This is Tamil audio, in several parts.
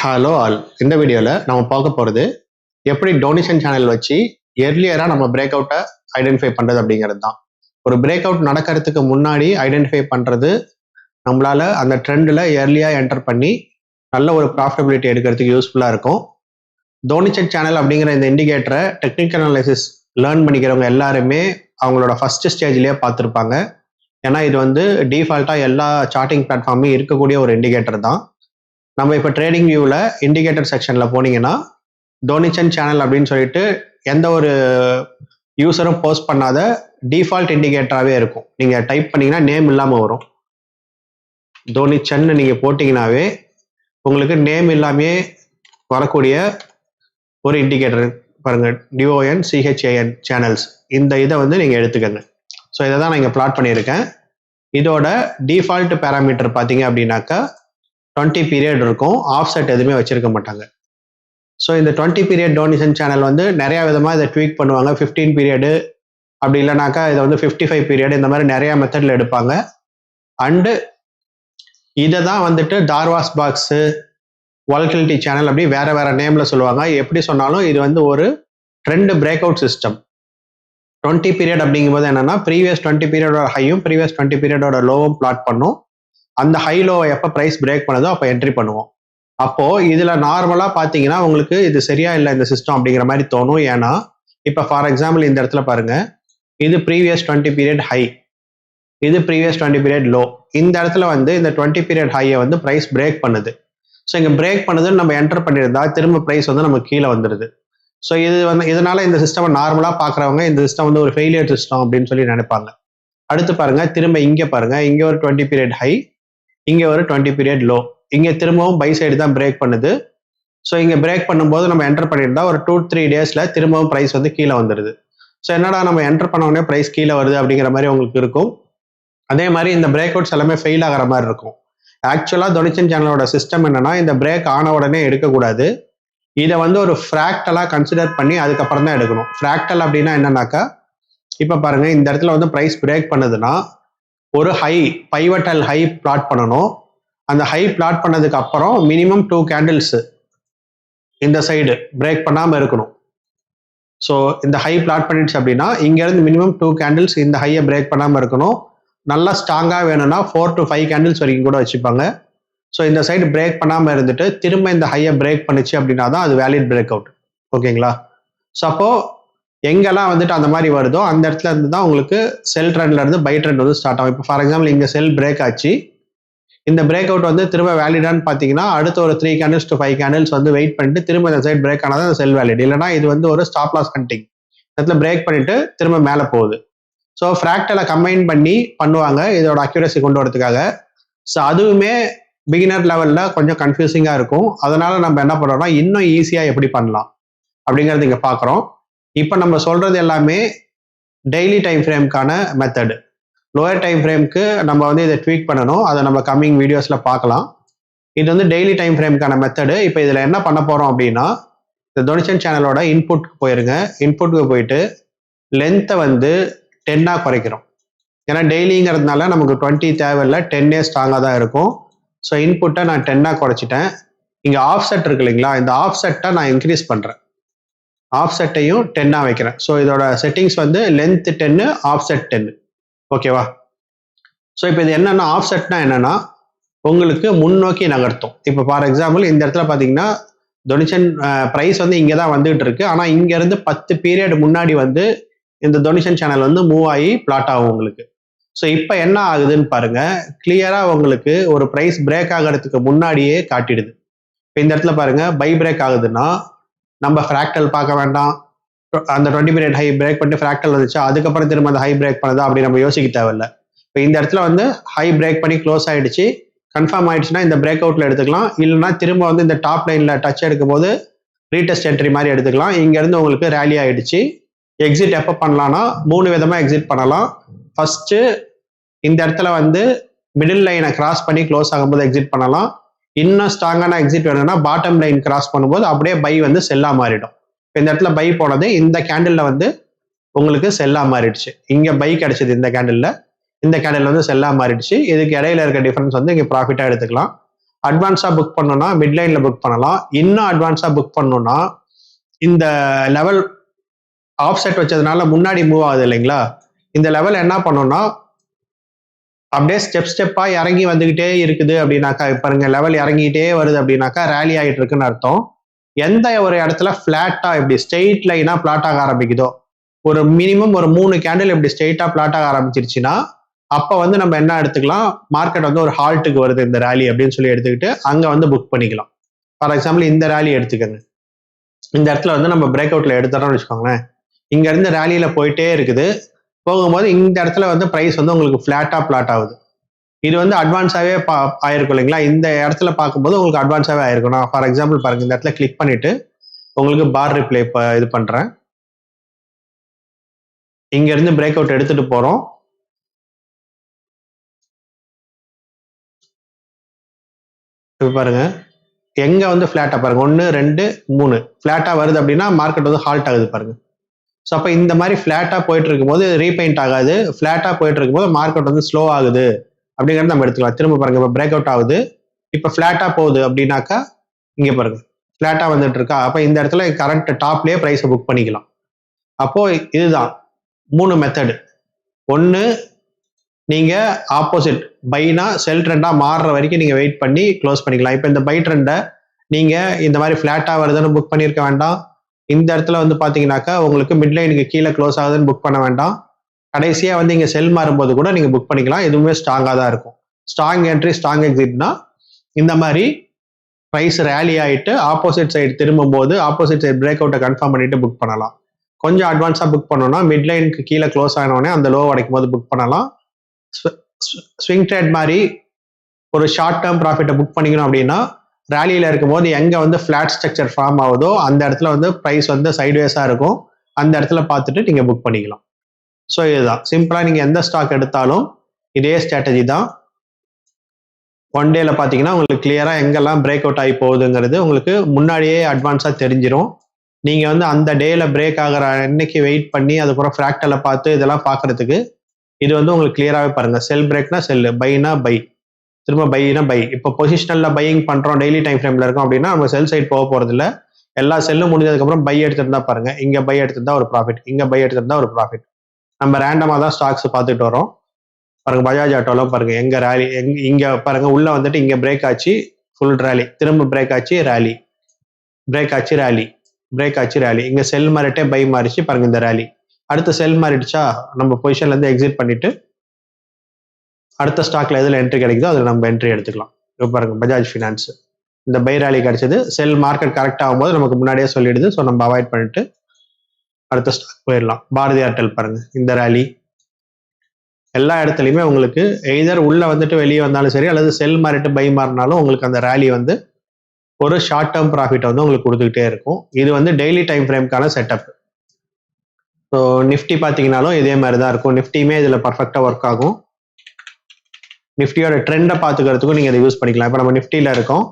ஹலோ ஆல் இந்த வீடியோவில் நம்ம பார்க்க போகிறது எப்படி டொனேஷன் சேனல் வச்சு எர்லியராக நம்ம பிரேக் அவுட்டை ஐடென்டிஃபை பண்ணுறது அப்படிங்கிறது தான். ஒரு பிரேக் அவுட் நடக்கிறதுக்கு முன்னாடி ஐடென்டிஃபை பண்ணுறது நம்மளால் அந்த ட்ரெண்டில் எர்லியாக என்டர் பண்ணி நல்ல ஒரு ப்ராஃபிட்டபிலிட்டி எடுக்கிறதுக்கு யூஸ்ஃபுல்லாக இருக்கும். டோனிச்சட் சேனல் அப்படிங்கிற இந்த இண்டிகேட்டரை டெக்னிக்கல் அனாலிசிஸ் லேர்ன் பண்ணிக்கிறவங்க எல்லாருமே அவங்களோட ஃபர்ஸ்ட் ஸ்டேஜ்லேயே பார்த்துருப்பாங்க. ஏன்னா இது வந்து டிஃபால்ட்டாக எல்லா சார்ட்டிங் பிளாட்ஃபார்மும் இருக்கக்கூடிய ஒரு இண்டிகேட்டர் தான். நம்ம இப்போ ட்ரேடிங் வியூவில் இண்டிகேட்டர் செக்ஷனில் போனீங்கன்னா டோனிச்சன் சேனல் அப்படின்னு சொல்லிட்டு எந்த ஒரு யூஸரும் போஸ்ட் பண்ணாத டிஃபால்ட் இண்டிகேட்டராகவே இருக்கும். நீங்கள் டைப் பண்ணீங்கன்னா நேம் இல்லாமல் வரும். டோனிச்சன்னு நீங்கள் போட்டிங்கனாவே உங்களுக்கு நேம் இல்லாமே வரக்கூடிய ஒரு இண்டிகேட்டர் பாருங்கள் டிஓஎன் சிஹெச்ஏஎன் சேனல்ஸ் இந்த இதை வந்து நீங்கள் எடுத்துக்கோங்க. ஸோ இதை தான் நான் இங்கே பிளாட் பண்ணியிருக்கேன். இதோட டிஃபால்ட் பேராமீட்டர் பார்த்தீங்க அப்படின்னாக்கா டுவெண்ட்டி பீரியட் இருக்கும். ஆஃப் செட் எதுவுமே வச்சிருக்க மாட்டாங்க. ஸோ இந்த டுவெண்ட்டி பீரியட் டொனேஷன் சேனல் வந்து நிறையா விதமாக இதை ட்வீட் பண்ணுவாங்க. ஃபிஃப்டீன் பீரியடு அப்படி இல்லைனாக்கா இதை வந்து ஃபிஃப்டி ஃபைவ் பீரியட் இந்த மாதிரி நிறையா மெத்தடில் எடுப்பாங்க. அண்டு இதை தான் வந்துட்டு டார்வாஸ் பாக்ஸு வால்கிலிட்டி சேனல் அப்படி வேறு வேறு நேமில் சொல்லுவாங்க. எப்படி சொன்னாலும் இது வந்து ஒரு trend break out system twenty period அப்படிங்கும்போது என்னன்னா ப்ரீவியஸ் டுவெண்ட்டி பீரியடோட ஹையும் ப்ரீவியஸ் டுவெண்ட்டி பீரியடோட லோவும் பிளாட் பண்ணும். அந்த ஹை லோவை எப்போ ப்ரைஸ் பிரேக் பண்ணுதோ அப்போ என்ட்ரி பண்ணுவோம். அப்போது இதில் நார்மலாக பார்த்தீங்கன்னா உங்களுக்கு இது சரியா இல்லை இந்த சிஸ்டம் அப்படிங்கிற மாதிரி தோணும். ஏன்னா இப்போ ஃபார் எக்ஸாம்பிள் இந்த இடத்துல பாருங்கள் இது ப்ரீவியஸ் டுவெண்ட்டி பீரியட் ஹை இது ப்ரீவியஸ் டுவெண்ட்டி பீரியட் லோ இந்த இடத்துல வந்து இந்த டுவெண்ட்டி பீரியட் ஹையை வந்து ப்ரைஸ் பிரேக் பண்ணுது. ஸோ இங்கே பிரேக் பண்ணுதுன்னு நம்ம என்டர் பண்ணியிருந்தா திரும்ப ப்ரைஸ் வந்து நமக்கு கீழே வந்துடுது ஸோ இது வந்து இதனால இந்த சிஸ்டம் நார்மலாக பார்க்குறவங்க இந்த சிஸ்டம் வந்து ஒரு ஃபெயிலியர் சிஸ்டம் அப்படின்னு சொல்லி நினைப்பாங்க. அடுத்து பாருங்க திரும்ப இங்கே பாருங்க. இங்கே ஒரு டுவெண்ட்டி பீரியட் ஹை இங்கே ஒரு டுவெண்ட்டி பீரியட் லோ இங்கே திரும்பவும் பை சைடு தான் பிரேக் பண்ணுது. ஸோ இங்கே பிரேக் பண்ணும்போது நம்ம என்டர் பண்ணியிருந்தா ஒரு டூ த்ரீ டேஸில் திரும்பவும் ப்ரைஸ் வந்து கீழே வந்துடுது ஸோ என்னடா நம்ம என்டர் பண்ண உடனே ப்ரைஸ் கீழே வருது அப்படிங்கிற மாதிரி உங்களுக்கு இருக்கும். அதே மாதிரி இந்த பிரேக் அவுட்ஸ் எல்லாமே ஃபெயில் ஆகிற மாதிரி இருக்கும். ஆக்சுவலாக தொனிச்சன் சேனலோட சிஸ்டம் என்னன்னா இந்த பிரேக் ஆன உடனே எடுக்கக்கூடாது. இதை வந்து ஒரு ஃப்ராக்டலாக கன்சிடர் பண்ணி அதுக்கப்புறம் தான் எடுக்கணும். ஃப்ராக்டல் அப்படின்னா என்னன்னாக்கா இப்போ பாருங்கள் இந்த இடத்துல வந்து ப்ரைஸ் பிரேக் பண்ணுதுன்னா ஒரு ஹை பைவட்டல் ஹை பிளாட் பண்ணணும். அந்த ஹை பிளாட் பண்ணதுக்கு அப்புறம் மினிமம் டூ கேண்டில்ஸ் இந்த சைடு பிரேக் பண்ணாமல் இருக்கணும். ஸோ இந்த ஹை பிளாட் பண்ணிடுச்சு அப்படின்னா இங்கேருந்து மினிமம் டூ கேண்டில்ஸ் இந்த ஹையை பிரேக் பண்ணாமல் இருக்கணும். நல்லா ஸ்ட்ராங்காக வேணும்னா ஃபோர் டு ஃபைவ் கேண்டில்ஸ் வரைக்கும் கூட வச்சுப்பாங்க. ஸோ இந்த சைடு பிரேக் பண்ணாமல் இருந்துட்டு திரும்ப இந்த ஹையை பிரேக் பண்ணுச்சு அப்படின்னா தான் அது வேலிட் பிரேக் அவுட் ஓகேங்களா ஸோ அப்போது எங்கெல்லாம் வந்துட்டு அந்த மாதிரி வருதோ அந்த இடத்துல இருந்து தான் உங்களுக்கு செல் ட்ரெண்ட்ல இருந்து பை ட்ரெண்ட் வந்து ஸ்டார்ட் ஆகும். இப்போ ஃபார் எக்ஸாம்பிள் இங்கே செல் பிரேக் ஆச்சு. இந்த பிரேக் அவுட் வந்து திரும்ப வேலிடான்னு பார்த்தீங்கன்னா அடுத்த ஒரு three candles to five candles வந்து வெயிட் பண்ணிட்டு திரும்ப இந்த சைடு பிரேக் ஆனால் தான் செல் வேலிட் இல்லைனா இது வந்து ஒரு ஸ்டாப் லாஸ் கண்டிங் இடத்துல பிரேக் பண்ணிட்டு திரும்ப மேலே போகுது. ஸோ ஃப்ராக்டலை கம்பைன் பண்ணி பண்ணுவாங்க. இதோட அக்யூரசி கொண்டு வரதுக்காக. ஸோ அதுவுமே பிகினர் லெவலில் கொஞ்சம் கன்ஃபியூசிங்காக இருக்கும். அதனால நம்ம என்ன பண்ணுறோம்னா இன்னும் ஈஸியாக எப்படி பண்ணலாம் அப்படிங்கிறது இங்கே பார்க்குறோம். இப்போ நம்ம சொல்கிறது எல்லாமே டெய்லி டைம் ஃப்ரேம்க்கான மெத்தடு லோயர் டைம் ஃப்ரேம்க்கு நம்ம வந்து இதை ட்வீட் பண்ணணும். அதை நம்ம கம்மிங் வீடியோஸில் பார்க்கலாம். இது வந்து டெய்லி டைம் ஃப்ரேம்க்கான மெத்தடு இப்போ இதில் என்ன பண்ண போகிறோம் அப்படின்னா இந்த டொனிஷன் சேனலோட இன்புட்க்கு போயிருங்க. இன்புட்க்கு போயிட்டு லென்த்தை வந்து டென்னாக குறைக்கிறோம். ஏன்னா டெய்லிங்கிறதுனால நமக்கு டுவெண்ட்டி தேவையில்லை டென்னே ஸ்ட்ராங்காக தான் இருக்கும். ஸோ இன்புட்டை நான் டென்னாக குறைச்சிட்டேன். இங்கே ஆஃப் செட் இருக்கு இல்லைங்களா? இந்த ஆஃப் செட்டை நான் இன்க்ரீஸ் பண்ணுறேன் ஆஃப் செட்டையும் டென்னாக வைக்கிறேன். ஸோ இதோட செட்டிங்ஸ் வந்து லென்த் டென்னு ஆஃப்செட் டென்னு ஓகேவா ஸோ இப்போ இது என்னென்னா ஆஃப்செட்னா என்னென்னா உங்களுக்கு முன்னோக்கி நகர்த்தும். இப்போ ஃபார் எக்ஸாம்பிள் இந்த இடத்துல பார்த்தீங்கன்னா டொனிஷன் ப்ரைஸ் வந்து இங்கே தான் வந்துகிட்டு இருக்கு. ஆனால் இங்கேருந்து பத்து பீரியட் முன்னாடி வந்து இந்த டொனேஷன் சேனல் வந்து மூவ் ஆகி பிளாட் ஆகும் உங்களுக்கு. ஸோ இப்போ என்ன ஆகுதுன்னு பாருங்க. கிளியராக உங்களுக்கு ஒரு ப்ரைஸ் பிரேக் ஆகிறதுக்கு முன்னாடியே காட்டிடுது. இப்போ இந்த இடத்துல பாருங்க பை பிரேக் ஆகுதுன்னா நம்ம ஃப்ராக்டல் பார்க்க வேண்டாம். அந்த டுவெண்ட்டி மினிட் ஹை பிரேக் பண்ணிட்டு ஃப்ராக்டல் வந்துச்சு அதுக்கப்புறம் திரும்ப அந்த ஹை பிரேக் பண்ணுதா அப்படி நம்ம யோசிக்க தேவையில்ல. இப்போ இந்த இடத்துல வந்து ஹை பிரேக் பண்ணி க்ளோஸ் ஆயிடுச்சு. கன்ஃபார்ம் ஆயிடுச்சுன்னா இந்த பிரேக் அவுட்ல எடுத்துக்கலாம். இல்லைன்னா திரும்ப வந்து இந்த டாப் லைன்ல டச் எடுக்கும் போது ரீடெஸ்ட் என்ட்ரி மாதிரி எடுத்துக்கலாம். இங்கேருந்து உங்களுக்கு ரேலி ஆயிடுச்சு. எக்ஸிட் எப்போ பண்ணலாம்னா மூணு விதமாக எக்ஸிட் பண்ணலாம். ஃபர்ஸ்ட்டு இந்த இடத்துல வந்து மிடில் லைனை கிராஸ் பண்ணி க்ளோஸ் ஆகும்போது எக்ஸிட் பண்ணலாம். இன்னும் ஸ்ட்ராங்கான எக்ஸிட் வேணும்னா பாட்டம் லைன் கிராஸ் பண்ணும்போது அப்படியே பை வந்து செல்லா மாறிடும். இப்போ இந்த இடத்துல பை போனது இந்த கேண்டிலில் வந்து உங்களுக்கு செல்லா மாறிடுச்சு. இங்கே பை கிடைச்சது இந்த கேண்டிலில் இந்த கேண்டில் வந்து செல்லா மாறிடுச்சு. இதுக்கு இடையில இருக்க டிஃபரன்ஸ் வந்து இங்கே ப்ராஃபிட்டாக எடுத்துக்கலாம். அட்வான்ஸாக புக் பண்ணோம்னா மிட்லைனில் புக் பண்ணலாம். இன்னும் அட்வான்ஸாக புக் பண்ணோம்னா இந்த லெவல் ஆஃப் செட் வச்சதுனால முன்னாடி மூவ் ஆகுது இல்லைங்களா? இந்த லெவல் என்ன பண்ணோம்னா அப்படியே ஸ்டெப் ஸ்டெப்பாக இறங்கி வந்துக்கிட்டே இருக்குது அப்படின்னாக்கா பாருங்க லெவல் இறங்கிட்டே வருது அப்படின்னாக்கா ரேலி ஆகிட்டு இருக்குன்னு அர்த்தம். எந்த ஒரு இடத்துல ஃப்ளாட்டாக இப்படி ஸ்ட்ரெயிட் லைனாக ஃப்ளாட் ஆக ஆரம்பிக்குதோ ஒரு மினிமம் ஒரு மூணு கேண்டில் இப்படி ஸ்ட்ரெயிட்டாக ஃப்ளாட் ஆக ஆரம்பிச்சிருச்சுன்னா அப்போ வந்து நம்ம என்ன எடுத்துக்கலாம்? மார்க்கெட் வந்து ஒரு ஹால்ட்டுக்கு வருது இந்த ரேலி அப்படின்னு சொல்லி எடுத்துக்கிட்டு அங்கே வந்து புக் பண்ணிக்கலாம். ஃபார் எக்ஸாம்பிள் இந்த ரேலி எடுத்துக்கோங்க. இந்த இடத்துல வந்து நம்ம பிரேக் அவுட்டில் எடுத்துறோம்னு வச்சுக்கோங்களேன். இங்கேருந்து ரேலியில் போயிட்டே இருக்குது. போகும்போது இந்த இடத்துல வந்து ப்ரைஸ் வந்து உங்களுக்கு ஃப்ளாட்டாக பிளாட் ஆகுது. இது வந்து அட்வான்ஸாகவே பா ஆயிருக்கும் இல்லைங்களா? இந்த இடத்துல பார்க்கும்போது உங்களுக்கு அட்வான்ஸாகவே ஆயிருக்கும். நான் ஃபார் எக்ஸாம்பிள் பாருங்க இந்த இடத்துல கிளிக் பண்ணிட்டு உங்களுக்கு பார் ரிப்ளை இது பண்றேன். இங்கேருந்து பிரேக் அவுட் எடுத்துட்டு போகிறோம் இப்போ பாருங்க எங்க வந்து ஃபிளாட்டா பாருங்க ஒன்று ரெண்டு மூணு. ஃபிளாட்டா வருது அப்படின்னா மார்க்கெட் வந்து ஹால்ட் ஆகுது பாருங்க. ஸோ அப்போ இந்த மாதிரி ஃப்ளாட்டாக போயிட்டு இருக்கும்போது ரீபெயிண்ட் ஆகாது. ஃப்ளாட்டாக போயிட்டு இருக்கும்போது மார்க்கெட் வந்து ஸ்லோ ஆகுது. அப்படிங்கிறத நம்ம எடுத்துக்கலாம். திரும்ப பாருங்க இப்போ பிரேக் அவுட் ஆகுது. இப்போ ஃப்ளாட்டாக போகுது அப்படின்னாக்கா இங்கே பாருங்க. ஃப்ளாட்டாக வந்துட்டு இருக்கா அப்போ இந்த இடத்துல கரண்ட் டாப்லேயே ப்ரைஸை புக் பண்ணிக்கலாம். அப்போது இதுதான் மூணு மெத்தடு ஒன்று நீங்கள் ஆப்போசிட் பைனா செல் ட்ரெண்டாக மாறுற வரைக்கும் நீங்கள் வெயிட் பண்ணி க்ளோஸ் பண்ணிக்கலாம். இப்போ இந்த பை ட்ரெண்டை நீங்கள் இந்த மாதிரி ஃப்ளாட்டாக வருதுன்னு புக் பண்ணியிருக்க வேண்டாம். இந்த இடத்துல வந்து பார்த்தீங்கன்னாக்கா உங்களுக்கு மிட்லைனுக்கு கீழே க்ளோஸ் ஆகுதுன்னு புக் பண்ண வேண்டாம். கடைசியாக வந்து இங்கே செல் மாறும்போது கூட நீங்கள் புக் பண்ணிக்கலாம். எதுவுமே ஸ்ட்ராங்காக தான் இருக்கும். ஸ்ட்ராங் என்ட்ரி ஸ்ட்ராங் எக்ஸிட்னா இந்த மாதிரி ப்ரைஸ் ரேலி ஆகிட்டு ஆப்போசிட் சைடு திரும்பும்போது ஆப்போசிட் சைடு பிரேக் அவுட்டை கன்ஃபார்ம் பண்ணிட்டு புக் பண்ணலாம். கொஞ்சம் அட்வான்ஸாக புக் பண்ணோம்னா மிட்லைனுக்கு கீழே க்ளோஸ் ஆனோடனே அந்த லோ அடைக்கும் போது புக் பண்ணலாம் ஸ்விங் ட்ரேட் மாதிரி ஒரு ஷார்ட் டேர்ம் ப்ராஃபிட்டை புக் பண்ணிக்கணும் அப்படின்னா ரேலியில் இருக்கும்போது எங்கே வந்து ஃப்ளாட் ஸ்ட்ரக்சர் ஃபார்ம் ஆகுதோ அந்த இடத்துல வந்து ப்ரைஸ் வந்து சைட்வேஸாக இருக்கும். அந்த இடத்துல பார்த்துட்டு நீங்கள் புக் பண்ணிக்கலாம். ஸோ இதுதான். சிம்பிளாக நீங்கள் எந்த ஸ்டாக் எடுத்தாலும் இதே ஸ்ட்ராட்டஜி தான். ஒன் டேல பார்த்தீங்கன்னா உங்களுக்கு கிளியராக எங்கெல்லாம் பிரேக் அவுட் ஆகி போகுதுங்கிறது உங்களுக்கு முன்னாடியே அட்வான்ஸாக தெரிஞ்சிடும் நீங்கள் வந்து அந்த டேல பிரேக் ஆகிற அன்னைக்கு வெயிட் பண்ணி அதுக்கப்புறம் ஃப்ராக்டலை பார்த்து இதெல்லாம் பார்க்கறதுக்கு இது வந்து உங்களுக்கு கிளியராகவே பாருங்கள் செல் பிரேக்னா செல் பைனா பை திரும்ப பைனா பை இப்போ பொசிஷனல்ல பையிங் பண்றோம் டெய்லி டைம் ஃப்ரேம்ல இருக்கோம் அப்படின்னா நம்ம செல் சைட் போக போறது இல்ல எல்லா செல்லும் முடிஞ்சதுக்கப்புறம் பை எடுத்திருந்தா பாருங்க. இங்க பை எடுத்திருந்தா ஒரு ப்ராஃபிட் இங்க பை எடுத்திருந்தா ஒரு ப்ராஃபிட் நம்ம ரேண்டமா தான் ஸ்டாக்ஸ் பார்த்துட்டு வரோம் பாருங்க பஜாஜ் ஆட்டோலாம் பாருங்க எங்க ரேலி எங் இங்க பாருங்க உள்ள வந்துட்டு இங்க பிரேக் ஆச்சு ஃபுல் ரேலி திரும்ப பிரேக் ஆச்சு ரேலி பிரேக் ஆச்சு ரேலி பிரேக் ஆச்சு ரேலி இங்க செல் மாறிட்டே பை மாறிச்சு பாருங்க இந்த ரேலி அடுத்த செல் மாறிடுச்சா? நம்ம பொசிஷன்ல இருந்து எக்ஸிட் பண்ணிட்டு அடுத்த ஸ்டாக்ல எதுல என்ட்ரி கிடைக்குதோ அதுல நம்ம என்ட்ரி எடுத்துக்கலாம். இப்போ பாருங்க பஜாஜ் ஃபினான்ஸ் இந்த பை ரேலி கிடைச்சது. செல் மார்க்கெட் கரெக்ட் ஆகும்போது நமக்கு முன்னாடியே சொல்லிடுது. ஸோ நம்ம அவாய்ட் பண்ணிட்டு அடுத்த ஸ்டாக் போயிடலாம். பாரதி ஏர்டெல் பாருங்க இந்த ரேலி எல்லா இடத்துலையுமே உங்களுக்கு எய்தர் உள்ள வந்துட்டு வெளியே வந்தாலும் சரி அல்லது செல் மாறிட்டு பை மாறினாலும் உங்களுக்கு அந்த ரேலி வந்து ஒரு ஷார்ட் டேர்ம் ப்ராஃபிட் வந்து உங்களுக்கு கொடுத்துக்கிட்டே இருக்கும். இது வந்து டெய்லி டைம் ஃப்ரேம்க்கான செட்டப் ஸோ நிஃப்டி பார்த்தீங்கனாலும் இதே மாதிரி தான் இருக்கும் நிஃப்டியுமே இதில் பர்ஃபெக்டாக ஒர்க் ஆகும். நிஃப்டியோட ட்ரெண்டை பார்த்துக்கிறதுக்கும் நீங்கள் இதை யூஸ் பண்ணிக்கலாம். இப்போ நம்ம நிஃப்டியில் இருக்கோம்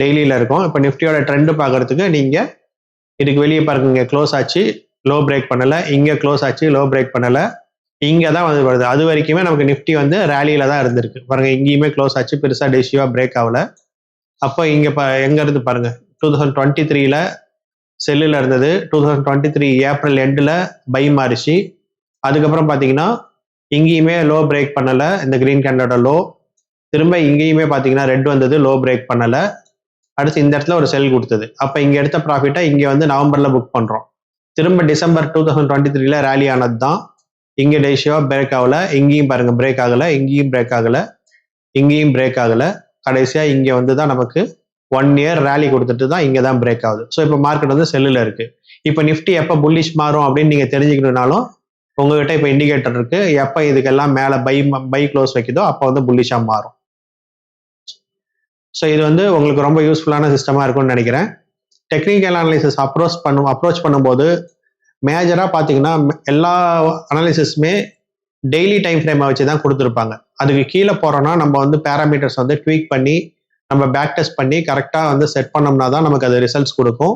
டெய்லியில் இருக்கோம். இப்போ நிஃப்டியோட ட்ரெண்டு பார்க்கறதுக்கு நீங்கள் இதுக்கு வெளியே பாருங்க இங்கே க்ளோஸ் ஆச்சு லோ பிரேக் பண்ணலை. இங்கே க்ளோஸ் ஆச்சு லோ பிரேக் பண்ணலை. இங்கே தான் வந்து வருது. அது வரைக்குமே நமக்கு நிஃப்டி வந்து ரேலியில் தான் இருந்திருக்கு. பாருங்க இங்கேயுமே க்ளோஸ் ஆச்சு பெருசாக டெசிவாக பிரேக் ஆகல. அப்போ இங்கே பா எங்கேருந்து பாருங்க டூ தௌசண்ட் டுவெண்ட்டி த்ரீல செல்லில் இருந்தது. Two thousand twenty three April எண்டில் பை மாறிச்சு. அதுக்கப்புறம் பார்த்தீங்கன்னா இங்கேயுமே லோ பிரேக் பண்ணலை. இந்த கிரீன் கேண்டோட லோ திரும்ப இங்கேயுமே பார்த்தீங்கன்னா ரெட் வந்தது லோ பிரேக் பண்ணலை. அடுத்து இந்த இடத்துல ஒரு செல் கொடுத்தது. அப்போ இங்கே எடுத்த ப்ராஃபிட்டை இங்கே வந்து நவம்பரில் புக் பண்ணுறோம் திரும்ப டிசம்பர் டூ தௌசண்ட் டுவெண்ட்டி த்ரீல ரேலி ஆனது தான் இங்கே டேஷியோ பிரேக் ஆகலை. இங்கேயும் பாருங்கள் பிரேக் ஆகலை. இங்கேயும் பிரேக் ஆகலை. இங்கேயும் பிரேக் ஆகலை. கடைசியாக இங்கே வந்து தான் நமக்கு ஒன் இயர் ரேலி கொடுத்துட்டு தான் இங்கே தான் பிரேக் ஆகுது. ஸோ இப்போ மார்க்கெட் வந்து செல்லில் இருக்குது இப்போ நிஃப்டி எப்போ புல்லிஷ் மாறும் அப்படின்னு நீங்கள் தெரிஞ்சுக்கணுனாலும் உங்ககிட்ட இப்போ இண்டிகேட்டர் இருக்கு. எப்போ இதுக்கெல்லாம் மேலே பை பை க்ளோஸ் வைக்குதோ அப்போ வந்து புல்லிஷாக மாறும். ஸோ இது வந்து உங்களுக்கு ரொம்ப யூஸ்ஃபுல்லான சிஸ்டமாக இருக்கும்னு நினைக்கிறேன். டெக்னிக்கல் அனாலிசிஸ் அப்ரோச் பண்ணும் அப்ரோச் பண்ணும்போது மேஜராக பார்த்தீங்கன்னா எல்லா அனாலிசிஸுமே டெய்லி டைம் ஃப்ரேமை வச்சு தான் கொடுத்துருப்பாங்க. அதுக்கு கீழே போகிறோன்னா நம்ம வந்து பேராமீட்டர்ஸ் வந்து ட்வீக் பண்ணி நம்ம பேக் டெஸ்ட் பண்ணி கரெக்டாக வந்து செட் பண்ணோம்னா தான் நமக்கு அது ரிசல்ட்ஸ் கொடுக்கும்.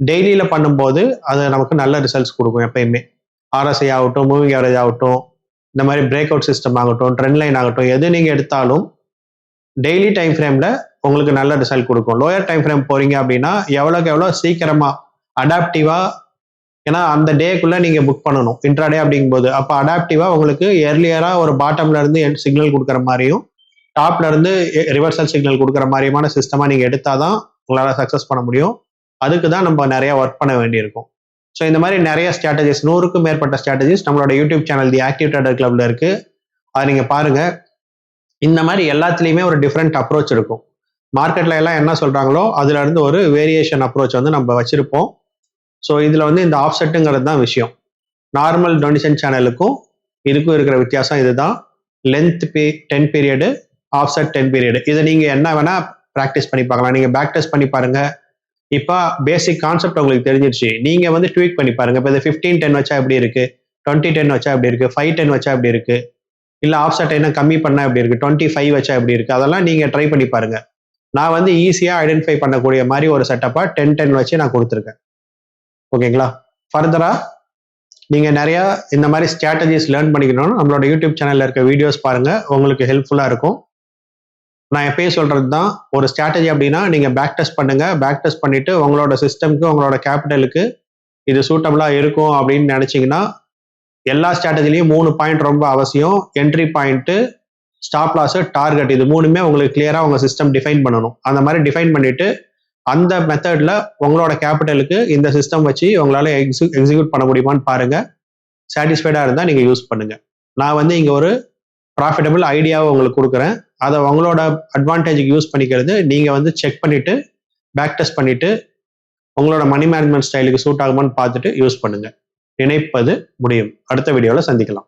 டெய்லியில் பண்ணும்போது அது நமக்கு நல்ல ரிசல்ட்ஸ் கொடுக்கும் எப்பயுமே. ஆர்எஸ்ஐ ஆகட்டும் மூவிங் ஆவரேஜ் ஆகட்டும் இந்த மாதிரி பிரேக் அவுட் சிஸ்டம் ஆகட்டும் ட்ரெண்ட் லைன் ஆகட்டும் எது நீங்கள் எடுத்தாலும் டெய்லி டைம் ஃப்ரேமில் உங்களுக்கு நல்ல ரிசல்ட் கொடுக்கும். லோயர் டைம் ஃப்ரேம் போகிறீங்க அப்படின்னா எவ்வளோக்கு எவ்வளோ சீக்கிரமாக அடாப்டிவாக ஏன்னா அந்த டேக்குள்ளே நீங்கள் புக் பண்ணணும். இன்ட்ராடே அப்படிங்கும்போது. அப்போ அடாப்டிவாக உங்களுக்கு ஏர்லியராக ஒரு பாட்டம்லேருந்து சிக்னல் கொடுக்குற மாதிரியும் டாப்லேருந்து ரிவர்சல் சிக்னல் கொடுக்குற மாதிரியுமான சிஸ்டமாக நீங்கள் எடுத்தால் தான் உங்களால் சக்ஸஸ் பண்ண முடியும். அதுக்கு தான் நம்ம நிறைய ஒர்க் பண்ண வேண்டியிருக்கும். ஸோ இந்த மாதிரி நிறைய ஸ்ட்ராட்டஜிஸ் நூறுக்கும் மேற்பட்ட ஸ்ட்ராட்டஜிஸ் நம்மளோட YouTube channel the active trader கிளப்ல இருக்கு. அதை நீங்க பாருங்க. இந்த மாதிரி எல்லாத்துலேயுமே ஒரு டிஃப்ரெண்ட் அப்ரோச் இருக்கும். மார்க்கெட்ல எல்லாம் என்ன சொல்றாங்களோ அதுல இருந்து ஒரு வேரியேஷன் அப்ரோச் வந்து நம்ம வச்சிருப்போம். ஸோ இதுல வந்து இந்த ஆஃப்செட்டுங்கிறது தான் விஷயம். நார்மல் டொனேஷன் சேனலுக்கும் இதுக்கும் இருக்கிற வித்தியாசம் இதுதான். Length by ten period offset ten period இதை நீங்க என்ன வேணா ப்ராக்டிஸ் பண்ணி பார்க்கலாம். நீங்க பேக் டெஸ்ட் பண்ணி பாருங்க. இப்போ பேசிக் கான்செப்ட் உங்களுக்கு தெரிஞ்சிருச்சு. நீங்க வந்து ட்வீட் பண்ணி பாருங்க. இப்போ இந்த ஃபிஃப்டீன் டென் வச்சா எப்படி இருக்கு? டுவெண்ட்டி டென் வச்சா எப்படி இருக்கு? ஃபைவ் டென் வச்சா எப்படி இருக்கு? இல்ல ஆஃப்செட் என்ன கம்மி பண்ணா எப்படி இருக்கு? டுவெண்ட்டி ஃபைவ் வச்சா எப்படி இருக்கு? அதெல்லாம் நீங்க ட்ரை பண்ணி பாருங்க. நான் வந்து ஈஸியா ஐடென்டிஃபை பண்ணக்கூடிய மாதிரி ஒரு செட்டப்பா டென் டென் வச்சு நான் கொடுத்துருக்கேன். ஓகேங்களா? ஃபர்தரா நீங்க நிறைய இந்த மாதிரி ஸ்ட்ராட்டஜிஸ் லேர்ன் பண்ணிக்கணும் நம்மளோட யூடியூப் சேனல்ல இருக்க வீடியோஸ் பாருங்க. உங்களுக்கு ஹெல்ப்ஃபுல்லா இருக்கும். நான் எப்பயும் சொல்றது தான் ஒரு ஸ்ட்ராட்டஜி அப்படின்னா நீங்க பேக் டெஸ்ட் பண்ணுங்க. பேக் டெஸ்ட் பண்ணிட்டு உங்களோட சிஸ்டம்க்கு உங்களோட கேபிட்டலுக்கு இது சூட்டபிளா இருக்கும் அப்படின்னு நினைச்சீங்கன்னா எல்லா ஸ்ட்ராட்டஜிலையும் மூணு பாயிண்ட் ரொம்ப அவசியம். Entry point stop loss target இது மூணுமே உங்களுக்கு கிளியரா உங்க சிஸ்டம் டிஃபைன் பண்ணணும். அந்த மாதிரி டிஃபைன் பண்ணிட்டு அந்த மெத்தட்ல உங்களோட கேபிட்டலுக்கு இந்த சிஸ்டம் வச்சு உங்களால எக்ஸிக்யூட் பண்ண முடியுமான்னு பாருங்க. சாட்டிஸ்ஃபைடா இருந்தா நீங்க யூஸ் பண்ணுங்க. நான் வந்து இங்க ஒரு ப்ராஃபிட்டபிள் ஐடியாவை உங்களுக்கு கொடுக்குறேன். அதை உங்களோட அட்வான்டேஜுக்கு யூஸ் பண்ணிக்கிறது நீங்கள் வந்து செக் பண்ணிவிட்டு பேக் டெஸ்ட் பண்ணிவிட்டு உங்களோட மணி மேனேஜ்மெண்ட் ஸ்டைலுக்கு சூட் ஆகுமான்னு பார்த்துட்டு யூஸ் பண்ணுங்கள் நினைப்பது முடியும். அடுத்த வீடியோவில் சந்திக்கலாம்.